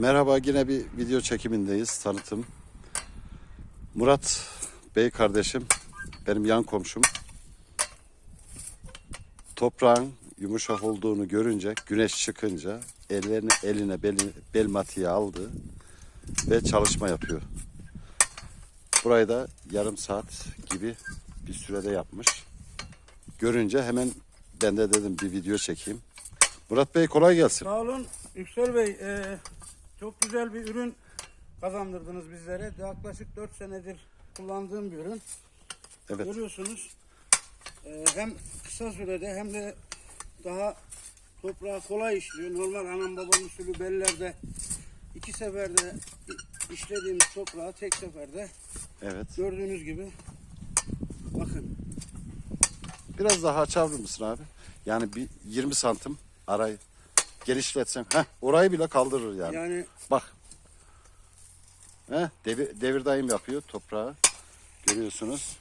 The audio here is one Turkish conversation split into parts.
Merhaba yine bir video çekimindeyiz tanıtım. Murat Bey kardeşim benim yan komşum. Toprağın yumuşak olduğunu görünce güneş çıkınca ellerini eline beli, bel matiği aldı ve çalışma yapıyor. Burayı da yarım saat gibi bir sürede yapmış. Görünce hemen ben de dedim bir video çekeyim. Murat Bey kolay gelsin. Sağ olun Yüksel Bey. e, çok güzel bir ürün kazandırdınız bizlere. Yaklaşık 4 senedir kullandığım bir ürün. Evet. Görüyorsunuz. e, hem kısa sürede hem de daha toprağa kolay işliyor. Normal anam babam usulü bellerde iki seferde işlediğimiz toprağı tek seferde Evet. gördüğünüz gibi bakın Biraz daha açar mısın abi? Yani bir 20 santim arayı genişletsen. Heh, orayı bile kaldırır yani. yani Bak. Heh, devir, devir daim yapıyor toprağı. Görüyorsunuz.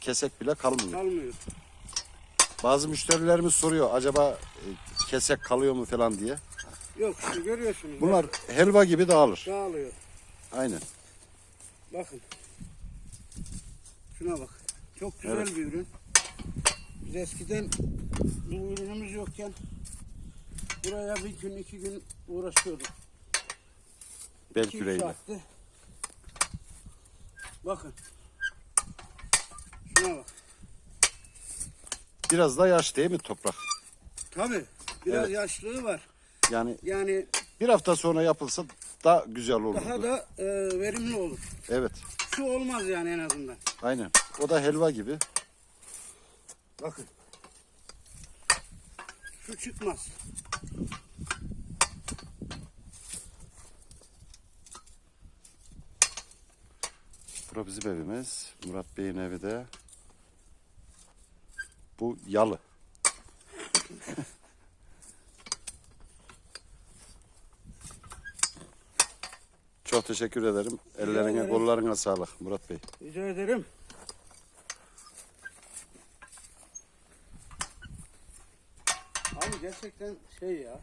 Kesek bile kalmıyor. kalmıyor. Bazı müşterilerimiz soruyor acaba e, kesek kalıyor mu falan diye. Yok işte görüyorsunuz. Bunlar helva gibi dağılır. dağılıyor. Aynen. Bakın. Şuna bak. Çok güzel Evet. bir ürün. Biz eskiden bu ürünümüz yokken buraya bir gün iki gün uğraşıyorduk. Bel İki küreğiyle. saatte. Bakın. Şuna bak. Biraz da yaş değil mi toprak? Tabi. Biraz Evet. yaşlığı var. Yani Yani bir hafta sonra yapılsa daha güzel olur. daha da e, verimli olur. Evet. Şu olmaz yani en azından. Aynen. O da helva gibi. Bakın. Şu çıkmaz. Bura bizim evimiz. Murat Bey'in evi de. Bu yalı. Çok teşekkür ederim. Ellerine, kollarına sağlık Murat Bey. Rica ederim. Gerçekten şey ya.